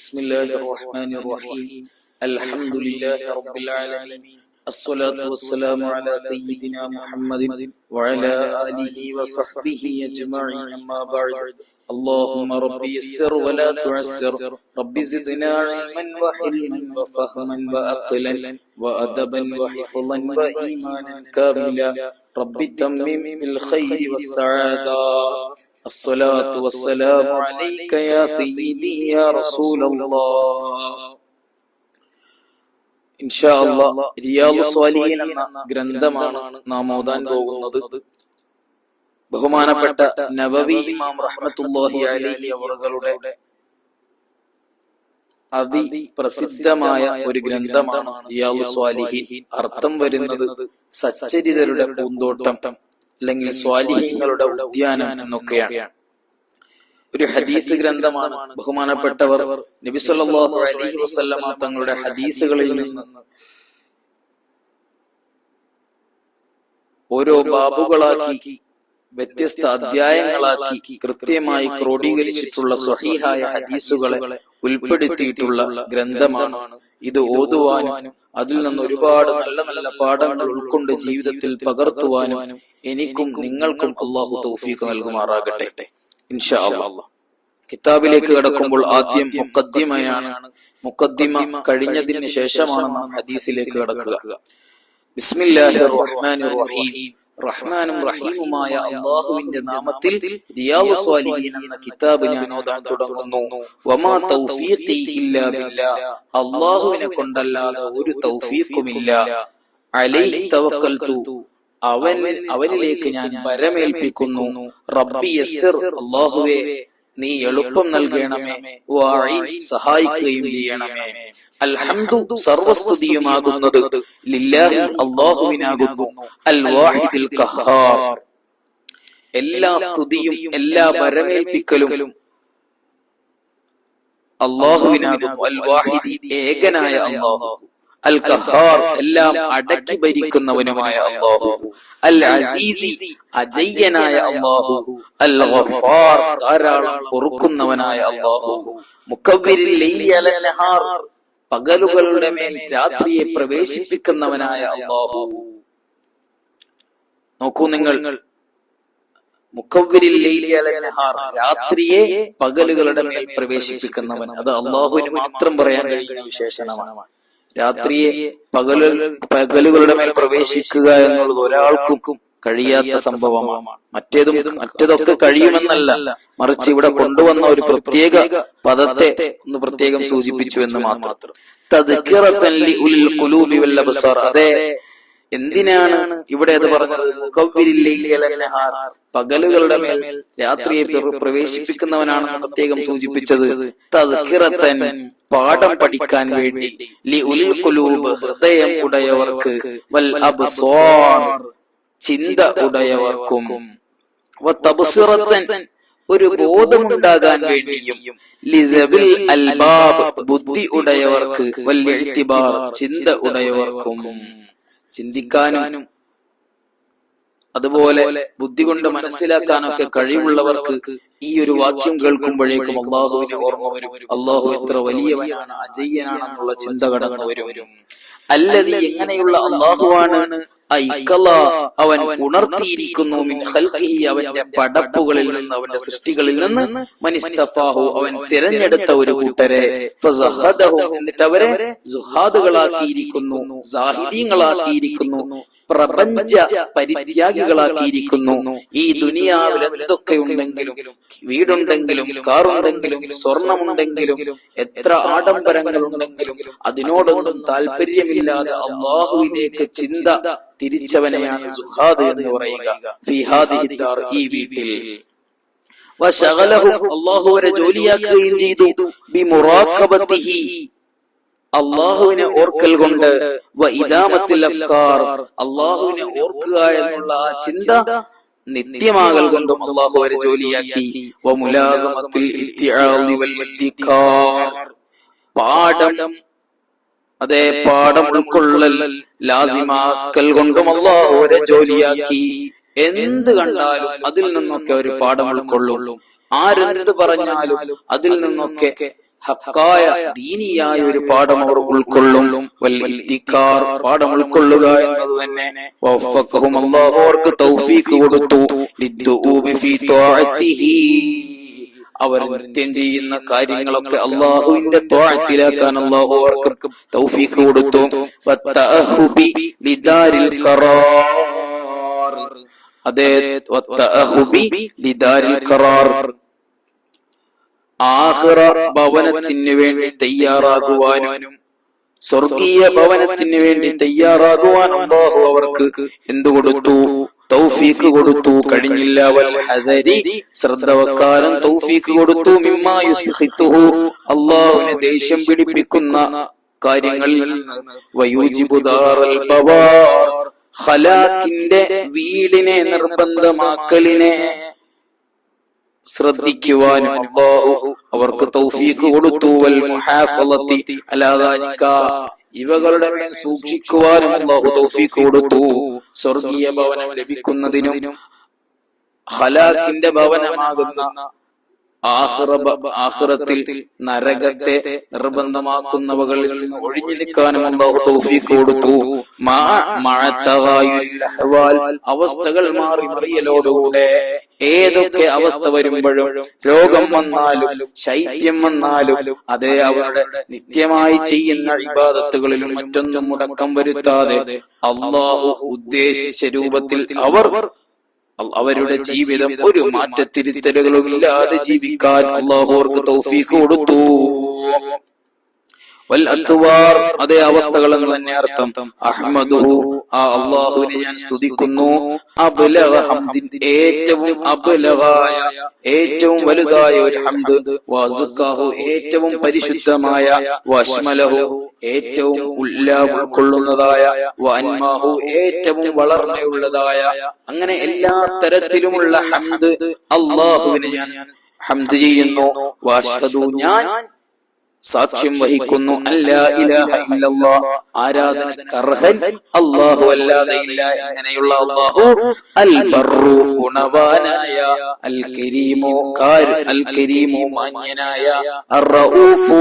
بسم الله الرحمن الرحيم الحمد لله رب العالمين الصلاة والسلام على سيدنا محمد وعلى آله وصحبه أجمعين أما بعد اللهم رب يسر ولا تعسر رب زدنا علما وحلما وفهما وأقلا وأدبا وحفظا وإيمانا كاملا رب تمم بالخير والسعادة الصلاة والسلام عليك يا سيدي يا رسول الله ഇൻഷാ അല്ലാഹ് റിയാദ് സ്വാലിഹീൻ എന്ന ഗ്രന്ഥമാണ് നാം ഓതാൻ പോകുന്നത് ബഹുമാനപ്പെട്ട നബവി ഇമാം റഹ്മത്തുള്ളാഹി അലൈഹി അവറുകളുടെ അതി പ്രസിദ്ധമായ ഒരു ഗ്രന്ഥമാണ് റിയാദ് സ്വാലിഹീൻ അർത്ഥം വരുന്നത് സച്ചരിതരുടെ പൂന്തോട്ടം അല്ലെങ്കിൽ സ്വാലിഹീങ്ങളുടെ ഉദ്യാനം എന്നൊക്കെയാണ്. ഒരു ഹദീസ് ഗ്രന്ഥമാണ് ബഹുമാനപ്പെട്ടവർ നബി സല്ലല്ലാഹു അലൈഹി വസല്ലമ തങ്ങളുടെ ഹദീസുകളിൽ നിന്ന് ഓരോ ബാബുകളാക്കി വ്യത്യസ്ത അധ്യായങ്ങളാക്കി കൃത്യമായി ക്രോഡീകരിച്ചിട്ടുള്ള സ്വഹീഹായ ഹദീസുകളെ ഉൾപ്പെടുത്തിയിട്ടുള്ള ഗ്രന്ഥമാണ് ഇത് ഓതുവാനും അതിൽ നിന്ന് ഒരുപാട് നല്ല നല്ല പാഠങ്ങൾ ഉൾക്കൊണ്ട് ജീവിതത്തിൽ പകർത്തുവാനും എനിക്കും നിങ്ങൾക്കും അള്ളാഹു തൗഫീഖ് നൽകുമാറാകട്ടെ. ഇൻഷാ അള്ളാഹ് കിതാബിലേക്ക് കടക്കുമ്പോൾ ആദ്യം മുക്കദ്ദിമയാണ് മുക്കദ്ദിമ കഴിഞ്ഞതിന് ശേഷമാണ് നാം ഹദീസിലേക്ക് കടക്കുക. ബിസ്മില്ലാഹിർ റഹ്മാനിർ റഹീം. റഹ്മാനും റഹീമുമായ അള്ളാഹുവിന്റെ നാമത്തിൽ സ്വാലിഹീൻ എന്ന കിതാബ് ഞാൻ ഓതാൻ തുടങ്ങുന്നു. വമാ തൗഫീഖി ഇല്ലാ അള്ളാഹുവിനെ കൊണ്ടല്ലാതെ ഒരു തൗഫീഖുമില്ല. അലൈഹി തവക്കൽതു. അവൻ അവനിലേക്ക് ഞാൻ പരമേൽപ്പിക്കുന്നു റബ്ബി യസ്സിർ. അള്ളാഹുവേ നീ എളുപ്പം നൽകണമേ. സഹായിക്കുകയും ചെയ്യണമേ. അൽഹംദു സർവസ്തുതിയുമാകുന്നത് ലില്ലാഹി അള്ളാഹുവിനാകുന്നു. അൽ വാഹിദിൽ ഖഹാർ. എല്ലാ സ്തുതിയും എല്ലാ വരമേൽപ്പിക്കലും അള്ളാഹുവിനാകുന്നു. അൽ വാഹിദി ഏകനായ അള്ളാഹു. അൽ ഖഹാർ എല്ലാം അടക്കി ഭരിക്കുന്നവനുമായ അള്ളാഹു. അൽ അസീസി അജയ്യനായ അള്ളാഹു. അൽ ഗഫാർ ധാരാളം പൊറുക്കുന്നവനായ അള്ളാഹു. മുക്കവ്വിരിൽ ലൈലി നഹാർ പകലുകളുടെ മേൽ രാത്രിയെ പ്രവേശിപ്പിക്കുന്നവനായ അള്ളാഹു. നോക്കൂ നിങ്ങൾ മുഖവരിൽ രാത്രിയെ പകലുകളുടെ മേൽ പ്രവേശിപ്പിക്കുന്നവൻ. അത് അള്ളാഹുവിന് മാത്രം പറയാൻ കഴിയുന്ന വിശേഷണമാണ്. രാത്രിയെ പകലു പകലുകളുടെ മേൽ പ്രവേശിക്കുക എന്നുള്ളത് ഒരാൾക്കും കഴിയാത്ത സംഭവമാണ്. മറ്റേതും മറ്റേതൊക്കെ കഴിയുമെന്നല്ല. മറിച്ച് ഇവിടെ കൊണ്ടുവന്ന ഒരു പ്രത്യേക പദത്തെ ഒന്ന് പ്രത്യേകം സൂചിപ്പിച്ചു എന്ന് മാത്രം. അതെ എന്തിനാണ് ഇവിടെ അത് പറഞ്ഞത്? പകലുകളുടെ മേൽ രാത്രിയെ പ്രവേശിപ്പിക്കുന്നവനാണ് പ്രത്യേകം സൂചിപ്പിച്ചത് തദ്കിറത്തൻ പാഠം പഠിക്കാൻ വേണ്ടി. ലി ഉൽ ഹൃദയം ഉടയവർക്ക് വൽ അബ്സാർ. ചിന്ത ഉടയവർക്കും ഒരു ബോധമുണ്ടാകാൻ വേണ്ടിയും അൽബാബ് ബുദ്ധി ഉടയവർക്ക് ചിന്ത ഉടയവർക്കും ചിന്തിക്കാനും അതുപോലെ ബുദ്ധി കൊണ്ട് മനസ്സിലാക്കാനൊക്കെ കഴിവുള്ളവർക്ക് ഈ ഒരു വാക്യം കേൾക്കുമ്പോഴേക്കും അള്ളാഹുവിനെ ഓർമ്മ വരും. അള്ളാഹു എത്ര വലിയവനാണ് അജയ്യനാണെന്നുള്ള ചിന്ത കടന്നു വരും. അല്ലെങ്കിൽ എങ്ങനെയുള്ള അള്ളാഹുവാണ് അവൻ ഉണർത്തിയിരിക്കുന്നു. അവന്റെ പടപ്പുകളിൽ നിന്ന് അവന്റെ സൃഷ്ടികളിൽ നിന്ന് മനിസ്തഫാഹു അവൻ തിരഞ്ഞെടുത്ത ഒരു കൂട്ടരെ. എന്നിട്ട് അവരെ സുഹാദുകളാക്കിയിരിക്കുന്നു സാഹിത്യങ്ങളാക്കിയിരിക്കുന്നു പ്രപഞ്ച പരിത്യാഗികളാക്കിയിരിക്കുന്നു. ഈ ദുനിയാവിൽ എന്തൊക്കെ ഉണ്ടെങ്കിലും വീടുണ്ടെങ്കിലും കാറുണ്ടെങ്കിലും സ്വർണമുണ്ടെങ്കിലും എത്ര ആഡംബരങ്ങൾ ഉണ്ടെങ്കിലും അതിനോടൊന്നും താല്പര്യമില്ലാതെ അള്ളാഹുവിലേക്ക് ചിന്ത തിരിച്ചവനെയാണ് സുഹാദ് എന്ന് പറയുക. ഈ വീട്ടിൽ. അള്ളാഹുവരെ ജോലിയാക്കുകയും ചെയ്തു. അള്ളാഹുവിനെ ഓർക്കൽ കൊണ്ട് അള്ളാഹുവിനെ ഓർക്കുക എന്നുള്ള ആ ചിന്ത നിത്യമാകൽ കൊണ്ടും അള്ളാഹു അവരെ ജോലിയാക്കി. പാഠം അതേ പാഠം ഉൾക്കൊള്ളൽ ലാസിമാക്കൽ കൊണ്ടും അള്ളാഹു ഒരു ജോലിയാക്കി. എന്ത് കണ്ടാലും അതിൽ നിന്നൊക്കെ ഒരു പാഠം ഉൾക്കൊള്ളുള്ളൂ ആരെന്ത് പറഞ്ഞാലും അതിൽ നിന്നൊക്കെ ഹക്കായ ദീനിയായ ഒരു പാഠം അവർ ഉൾക്കൊള്ളും. വൽ ഇത്തിക്കാർ പാഠം ഉൾക്കൊള്ളുക എന്നത് തന്നെ തൗഫീഖ് കൊടുത്തു. അവർ നിത്യം ചെയ്യുന്ന കാര്യങ്ങളൊക്കെ അള്ളാഹുവിന്റെ തോഴത്തിലാക്കാൻ അള്ളാഹു അവർക്ക് തൗഫീഖ് കൊടുത്തു. അതെ ഭവനത്തിന് വേണ്ടി തയ്യാറാകുവാനും സ്വർഗീയ ഭവനത്തിന് വേണ്ടി തയ്യാറാകുവാൻ അള്ളാഹു അവർക്ക് എന്തു കൊടുത്തു? തൗഫീഖ് കൊടുത്തു കഴിഞ്ഞില്ല വൽ ഹദരി ശ്രദ്ധ വെക്കാനും തൗഫീഖ് കൊടുത്തു മിമ്മാ യുസ്ഖിത്തുഹു. അള്ളാഹുവിനെ ദേഷ്യം പിടിപ്പിക്കുന്ന കാര്യങ്ങളിൽ നിന്ന് വയൂജിബു ദാറൽ ബവാർ. ഹലാക്കിന്റെ വീടിനെ നിർബന്ധമാക്കലിനെ ശ്രദ്ധിക്കുവാനും അള്ളാഹു അവർക്ക് തൗഫീഖ് കൊടുത്തു. വൽ മുഹാഫളത്തി അലാദാലിക. ഇവകളുടെ മേൽ സൂക്ഷിക്കുവാനും അല്ലാഹു തൗഫീഖ് കൊടുത്തു. സ്വർഗീയ ഭവനം ലഭിക്കുന്നതിനും ഹലാക്കിന്റെ ഭവനമാകുന്ന ആഹ്റത്തിൽ നരകത്തെ നിർബന്ധമാക്കുന്നവകളിൽ ഒഴിഞ്ഞു നിൽക്കാനും അള്ളാഹു തൗഫീഖ് കൊടുത്തു. അവസ്ഥകൾ മാറി മറിയലോടുകൂടെ. ഏതൊക്കെ അവസ്ഥ വരുമ്പോഴും രോഗം വന്നാലും ശൈത്യം വന്നാലും അതേ അവരുടെ നിത്യമായി ചെയ്യുന്ന ഇബാദത്തുകളിലും മറ്റൊന്നും മുടക്കം വരുത്താതെ അള്ളാഹു ഉദ്ദേശിച്ച രൂപത്തിൽ അവർ അവരുടെ ജീവിതം ഒരു മാറ്റത്തിരുത്തലുകളും ഇല്ലാതെ ജീവിക്കാൻ അള്ളാഹു അവർക്ക് തൗഫീഖ് കൊടുത്തു. അതേ അവസ്ഥകൾ തന്നെ അർത്ഥം. അഹ്മദുഹു ആ അള്ളാഹുവിനെ ഞാൻ സ്തുതിക്കുന്നു. അബ്ലഗ ഹംദിൻ ഏറ്റവും അബ്ലഗായ ഏറ്റവും വലുതായ ഒരു ഹംദ്. വസുക്കാഹു ഏറ്റവും പരിശുദ്ധമായ വശ്മലഹു ഏറ്റവും ഉല്ലാ ഉൾക്കൊള്ളുന്നതായ വൻമാഹു ഏറ്റവും വളർന്നയുള്ളതായ അങ്ങനെ എല്ലാ തരത്തിലുമുള്ള ഹംദ് അള്ളാഹുവിനെ ഞാൻ ഹംദ് ചെയ്യുന്നു. വാഷദു ഞാൻ സാക്ഷ്യം വഹിക്കുന്നു. അല്ല ഇലാഹ ഇല്ലല്ലാ. ആരാധനക്ക് അർഹൻ അല്ലാഹു അല്ലാതെ ഇല്ല. അങ്ങനെയുള്ള അല്ലാഹു അൽ ബർറു ഗുണവാനായ അൽ കരീമു കാർ അൽ കരീമു മാന്യനായ അർ റഊഫു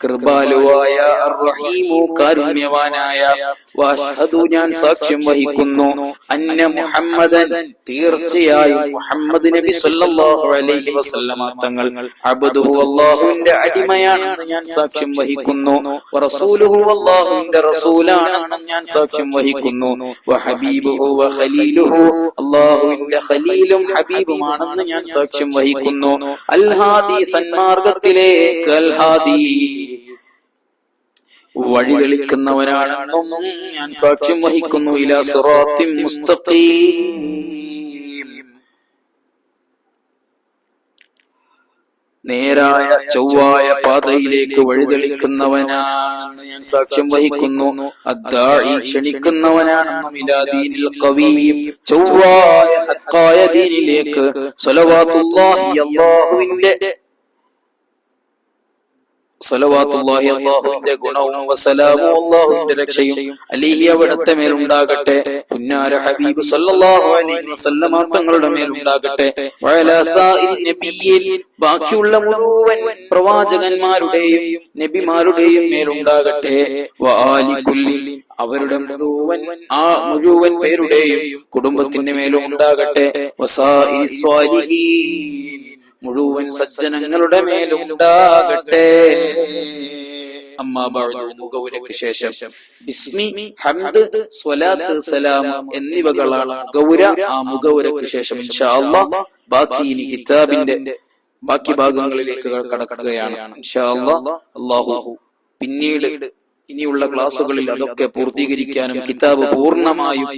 കൃപാലുവായ റഹീമു കാരുണ്യവാനായ വാഷ്ഹദു ഞാൻ സാക്ഷ്യം വഹിക്കുന്നു. അന്ന മുഹമ്മദൻ തീർച്ചയായും മുഹമ്മദ് നബി സല്ലല്ലാഹു അലൈഹി വസല്ലമ തങ്ങൾ അബ്ദുഹു അല്ലാഹുവിന്റെ അടിമയാണെന്ന് ഞാൻ സാക്ഷ്യം വഹിക്കുന്നു. വറസൂലുഹു അല്ലാഹുവിന്റെ റസൂലാണെന്ന് ഞാൻ സാക്ഷ്യം വഹിക്കുന്നു. വഹബീബുഹു വഖലീലുഹു അല്ലാഹുവിന്റെ ഖലീലും ഹബീബുമാണെന്ന് ഞാൻ സാക്ഷ്യം വഹിക്കുന്നു. അൽഹാദി സന്മാർഗത്തിലേക്ക് അൽ ഹാദി വഴിതെളിക്കുന്നവനാണെന്നും ഞാൻ സാക്ഷ്യം വഹിക്കുന്നു ഇലാ സിറാത്തിൻ മുസ്തഖീം. നേരായ ചൊവ്വായ പാതയിലേക്ക് വഴിതെളിക്കുന്നവനാണെന്ന് ഞാൻ സാക്ഷ്യം വഹിക്കുന്നു. അദ്ദാഇ ക്ഷണിക്കുന്നവനാണെന്നും ഇലാ ദീനിൽ ഖവീം. ചൊവ്വായ ഹക്കായ ദീനിലേക്ക് സ്വലവാത്തുല്ലാഹി അല്ലാഹുവിന്റെ സലവാത്തുല്ലാഹി അള്ളാഹുവിന്റെ ഗുണവും വസലാമും അള്ളാഹുവിന്റെ രക്ഷയും അലിഹി അവിടത്തെ മേലുണ്ടാകട്ടെ. പുന്നാര ഹബീബ് സല്ലല്ലാഹു അലൈഹി വസല്ലമ തങ്ങളുടെ മേലുണ്ടാകട്ടെ. ബാക്കിയുള്ള മുഴുവൻ പ്രവാചകന്മാരുടെയും നബിമാരുടെയും മേലുണ്ടാകട്ടെ. അവരുടെ മുഴുവൻ ആ മുഴുവൻ പേരുടെയും കുടുംബത്തിന്റെ മേലും ഉണ്ടാകട്ടെ. സ്വാലിഹീൻ. മുഴുവൻ സജ്ജനങ്ങളുടെ മേലുണ്ടാകട്ടെ മുഗൗരയ്ക്ക് ശേഷം ബിസ്മി ഹംദ് സ്വലാത്ത് സലാം എന്നിവകളാണ് ഗൗര ആ ശേഷം ഇൻഷാ അല്ലാഹ് ബാക്കി ഇനി കിതാബിന്റെ ബാക്കി ഭാഗങ്ങളിലേക്ക് കടക്കുകയാണ്. ഇൻഷാ അല്ലാഹ് അള്ളാഹു പിന്നീട് ഇനിയുള്ള ക്ലാസ്സുകളിൽ അതൊക്കെ പൂർത്തീകരിക്കാനും കിതാബ് പൂർണമായും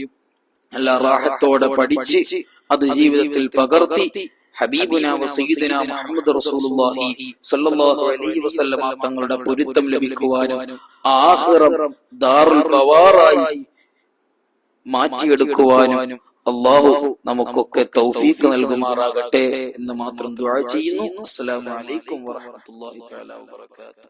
നല്ല റാഹത്തോടെ പഠിച്ച് അത് ജീവിതത്തിൽ പകർത്തി ഹബീബുന വസീദുന മുഹമ്മദ് റസൂലുള്ളാഹി സ്വല്ലല്ലാഹു അലൈഹി വസല്ലമ തങ്ങളുടെ പൊരുത്തം ലഭിക്കുവാനും ആഖിറം ദാറുൽ ഖവാറായി മാറ്റിയെടുക്കുവാനും അള്ളാഹു നമുക്കൊക്കെ തൗഫീഖ് നൽകുമാറാകട്ടെ എന്ന് മാത്രം ദുആ ചെയ്യുന്നു. അസ്സലാമു അലൈക്കും വറഹ്മത്തുള്ളാഹി തആല വബറകാതുഹു.